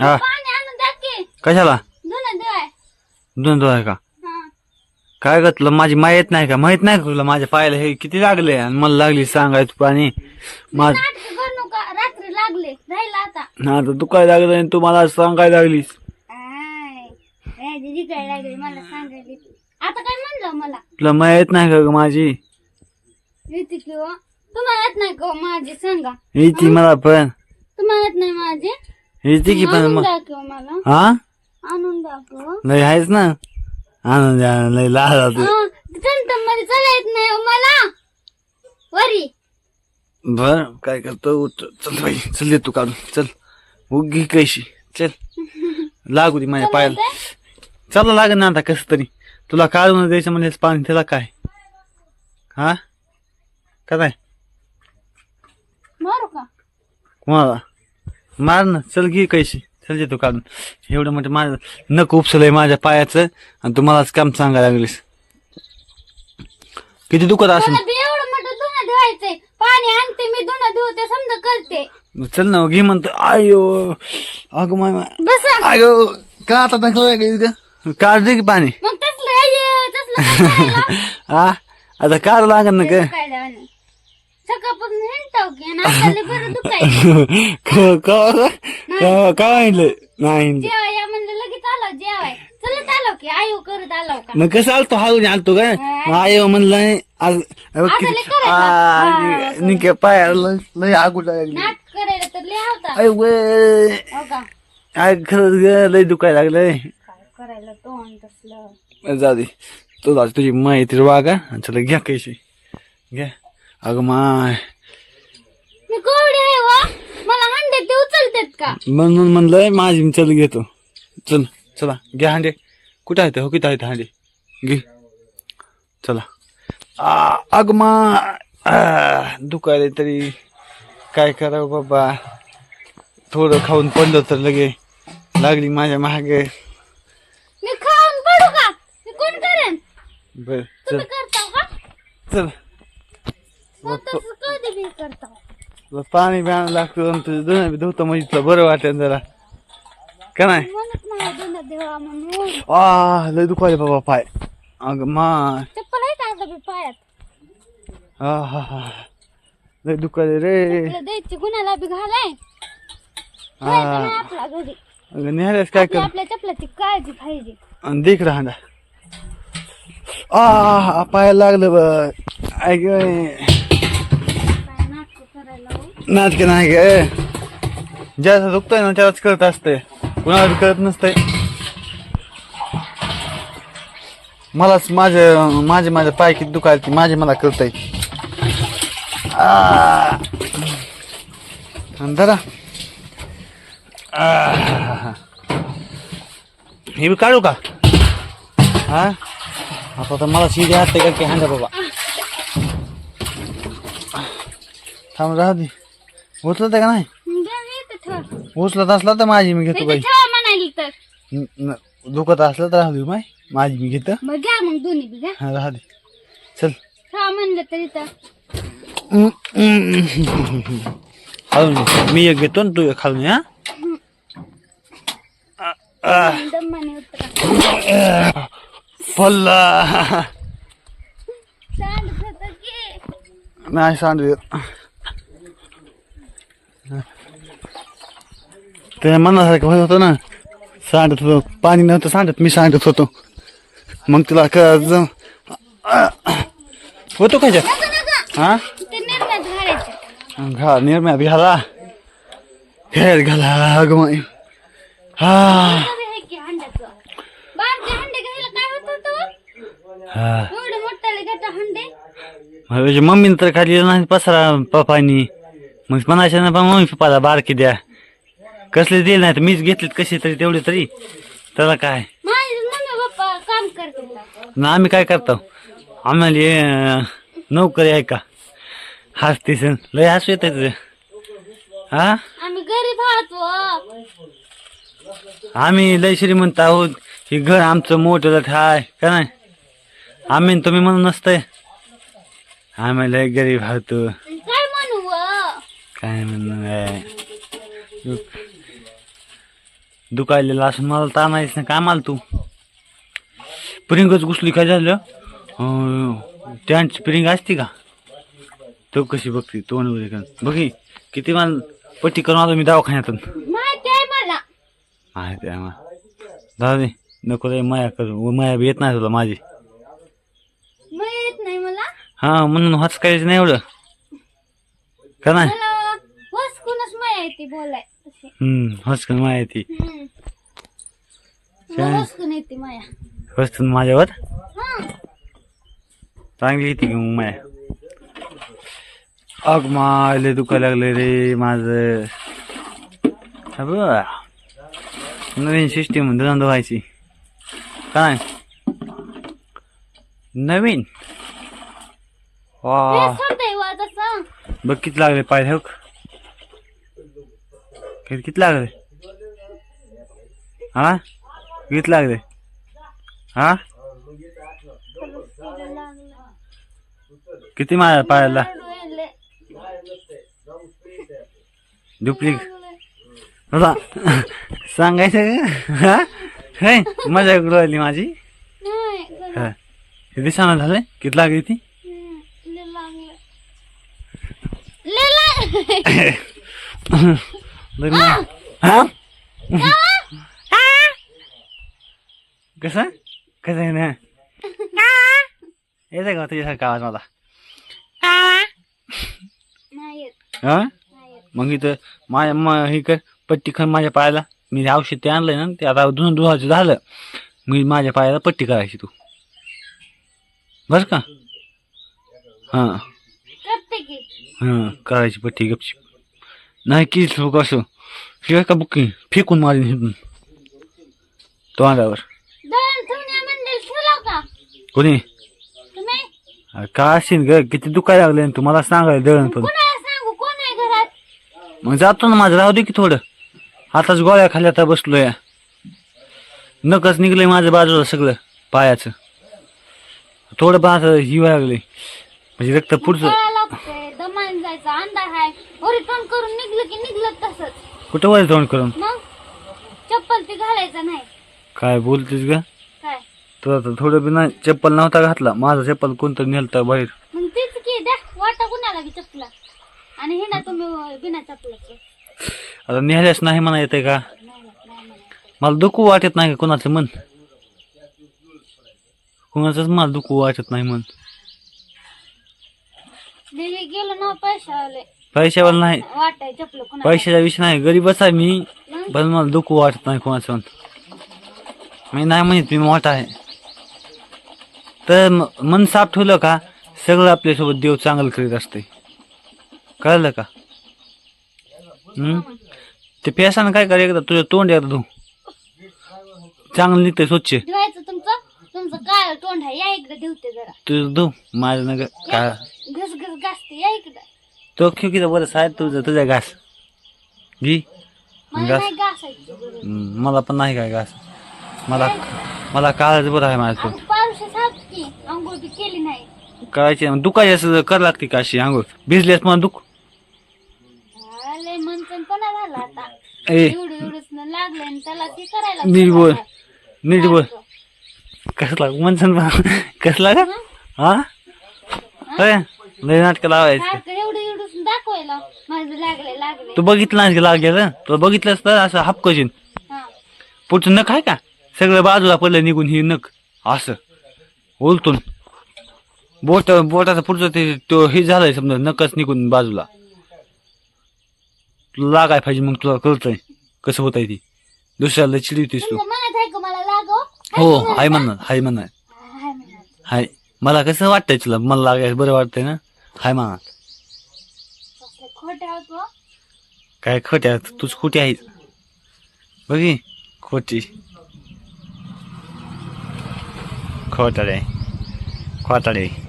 हा. पाणी आणून द्या की. कशाला? धुणं धुवाय. दोन दोन आहे का? हा. काय ग तुला माझी माहीत नाही का? माहीत नाही का तुला माझ्या पायाला हे किती लागले? आणि मला लागली सांगायचं पाणी. माझ नाटक करू नका. रात्री लागले. राहिला आता. तू काय लागलं आणि तू मला सांगायला लागलीस? आय, ए, दीदी काय लागली? मला सांगायला आता काय म्हणलं मला? तुला माहीत नाही का ग माझी? येते किंवा तुम्हाला येत नाही का माझी सांगा? मला पण. तुम्हाला येत नाही माझी? येते की पण मग? द्या मला. हा? आणून द्या लय आहेच ना. आनंद आहे, लय लहान होते टमटममध्ये चला येत नाही हो मला. वरी. बर काय करतो? उठ, चल बाई चल दे तू काढून. चल उगी कैशी. चल. लागू दे माझ्या पायाला. चला लागेल ना आता कस तरी. तुला काढून द्यायचं म्हणजे पाणी त्याला काय? हा? काय मारू का? कोणाला? मार ना. चल घे कैशी चल दे तू काढून. एवढं म्हणजे माझं नक उपसलंय माझ्या पायाचं आणि तू मलाच काम सांगायला लागलीस. किती दुखत असेल? मला बी एवढं मोठं धुणं धुवायचंय. पाणी आणते मी धुणं धुवते समजा करते. चल ना घे म्हणतो. आयो. अगं माय. बसा. अगं का आता दाखव काढ दे की पाणी. मग तसलं अय्य, तसलं काय करायला? हा आता काढ लागेल ना काय काय लावलं? सकाळपासून हिंडताव की आणि आपल्याला बरं दुखायचं काय आणलं नाही जेवाय या म्हणलं लगेच आलो जेवाय चलत आलो की आयो करत आलो का मग कसं आलतो आलतो काय आयो म्हणलं आज लय करायचं. आ, नि- निके पाय लय आगू लागली करायला तर लय होता अय वे हो का काय खरंच ग लय दुखायला लागलंय काय करायला तो तसलं जाऊ दे तुला तुझी माहिती वागा आणि चला घ्या कैशी घ्या अगं माय. मी कोवडी आहे वा. मला हंडे ते उचलतात का? म्हणून म्हणलंय माझी मी चल घेतो. चल चला घ्या हांडे. कुठं आहेत? हो किती आहेत हांडे? घे. चला. आ, अग मा दुखायला तरी काय करावं बाबा? थोडं खाऊन पडलं तर लगे लागली माझ्या मागे. मी खाऊन पडू का? मी कोण करेन? बर चल. तुम्ही करता का? चल. पाणी बियाणं लागतं तुझं दोन धुतं म्हणजे बरं वाटेल जरा. का नाही? आ लय दुखायले बाबा पाय. अग मा. हा हा हा. लय दुखायले रे. गुन्ह्याला बी घालाय हा अगं नेहल्यास काय कर? आपल्या चपलाची काळजी पाहिजे. आणि देख राहणार आ पायाला लागलं बघ. ऐक नाटक नाही गे ज्याचं दुखतंय ना त्यालाच कळत असतंय कुणाला कळत नसतंय मलाच माझे माझे माझे पाय किती दुखायला की माझे मला कळतंय. आ. आणि हे बी काढू का? हा? आता तर मला शिडी असते का की हांडा बाबा. थांब राहू दे. उचलत का नाही. उचलत असला तर माझी मी घेतो बाई. ठेवा म्हणाली तर न- न- दुखत असलं तर राहू दे माय माझी मी घेतो. मग घ्या मग दोन्ही बी घ्या हा राहू दे. चल. ठेवा म्हणलं तर घे. मी एक घेतो ना तू एक खालून ये, हा. दमाने उतरा पल्ला. चालत होतं की. नाही सांड ते मनासारखं होत होतं ना? सांडत होतो पाणी नव्हतं सांडत मी सांडत होतो. मग तुला क- होतो का नका नका हा? घा निर्म्या घाला. खेळ घाला अगं माई हा. काय हा. मम्मीने तर खाली नाही पसरा पप्पानी. मग म्हणायचं ना मम्मी पप्पाला बारकी द्या. कसले दिले नाही तर मीच घेतलेत कसे तरी तेवढे तरी. त्याला काय? माझे मम्मी पप्पा काम करतात. ना आम्ही काय करतो? आम्हाला हे, नोकरी आहे का? हसतीस लय हसू येत हा आम्ही गरीब आहोत व. आम्ही लय श्रीमंत आहोत. हे घर आमचं मोठं हाय का नाही? आम्ही न तुम्ही म्हणून नसतंय. आम्ही लय गरीब आहोत. काय म्हणू व? काय म्हणणं आहे? दुखायलेला असून मला ताणायच ना काय माल तू? प्रिंगच घुसली काय झालं? टॅन्टची प्रिंग असते का? तो कशी बघते? तोंड वगैरे का बघी किती मला पट्टी करून आलो मी दवाखान्यातून. माहिती आहे मला. दे नको रे माया करू माया बी येत नाही तुला माझी. मग येत नाही मला? हा म्हणून हच करायचं नाही एवढं. का नाही? बोलाय. तशी हम्म हसकन माया ती? मला येते माया. माझ्यावर? चांगली येते की मग माया. अग मायले दुखायला लागले रे माझ. नवीन सिस्टीम धंदा व्हायची. काय? नवीन? वा. सोडतंय तसं बघ किती लागले पाय हो किती किती लागले हा? किती लागले हा? किती माझ्या पायाला डुप्लिक सांगायचं का हा? मजा करू राहिली माझी हा। हे दिसाना झालंय किती लागली ती हा. कसं? कसं आहे ना? येतं का तुझ्यासारखा आवाज मला हा? मग इथं माझ्या म हे कर पट्टी कर माझ्या पायाला. मी औषध ते आणलंय ना ते आता दुन दुहाचं झालं. मी माझ्या पायाला पट्टी करायची तू. बस का? हां. करते की. हां करायची पट्टी गपची नाही लोक असं शिवाय का बुकी फेकून मारीन हिथून ठेवला का कोणी? अरे का असेल ग किती दुखायला लागले तू मला सांगायला दळण पण. मग जातो ना माझं राहू दे की थोडं. आताच गोळ्या खाली आता बसलोय. नकच निघलंय माझ्या बाजूला सगळं पायाचं. थोडं पण असं हिवा लागले म्हणजे रक्त पुढचं. आहे रिटर्न करून निघलं की निघलं तसंच. कुठं वर तोंड करून? मग? चप्पल ती घालायचं नाही. काय बोलतेस ग? काय? तर आता थोडं बी नाही चप्पल नव्हता घातला. माझा चप्पल कोणतं नेलता बाहेर. मग तीच की द्या. वाटा कुणाला चपला. आणि हे ना तुम्ही बिना चपलाचं. आता नेल्यास नाही म्हणा येते का? नाही नाही म्हणा मला दुखू वाटत नाही का कोणाचं मन? कोणाचंच मला दुखू वाटत नाही मन. दिली गेलो ना पैसे आले. पैशावर नाही. वाटाय चपल कुणाला? पैशाचा विषय नाही गरीबच आहे मी? पण मला दुःख वाटत नाही कोणाचं. मी नाही म्हणत मी मोठा आहे. तर म- मन साफ ठेवलं का सगळं आपल्यासोबत देव चांगलं करीत असते कळलं का? हम्म? ते पेसानं काय कर एकदा? तुझं तोंड एकदा तू चांगलं निघतंय स्वच्छ. धुवायचं तुमचं? तुमचं काय तोंड आहे. या इकडे ठेवते जरा. तुझं धू. माझं नग काय घस घस गासते या इकडे. तो खेळ किती बरं साहेब तुझं तुझा घास. घी. मला घास. नाही घासायची. गरज. हम्म, मला पण नाही काय घास. मला मला काळच बरं आहे माझं. की आंघोळ बी केली नाही. करायचे दुखायचे असं कर लागते का अशी अंघोळ भिजलेस मला दुख. लय मनचणपणा झाला आता. ए. एवढं एवढंच न लागलं आणि त्याला ते करायला नीट बोल. नीट. कसला मनसन कसला का? हा? होय लय नाटक लावायचं. सारखं एवढं एवढंच दाखवायला. माझं लागले लागले तू बघितलं नाही का लागेल तुला बघितलंस तर असं हापकशीन हा. पुढचं नख आहे का? सगळं बाजूला पडलं निघून ही नख. असं. ओलतून बोट बोटाचं पुढचं ते तो हे झालंय समजा नकच निघून बाजूला. तुला लागाय पाहिजे मग तुला कळतंय कसं होत आहे ती. दुसऱ्याला चिडवतीस तू. तुमचं आहे का मला लागो? हो हाय म्हणणार हाय म्हणणार हाय. हाय मला कसं वाटतंय तुला? मला लागायचं बरं वाटतंय ना? हाय मा. काय खोट्या? तूच खोटी आहेस. बघी खोटी. खोटाडे. खोटाडे.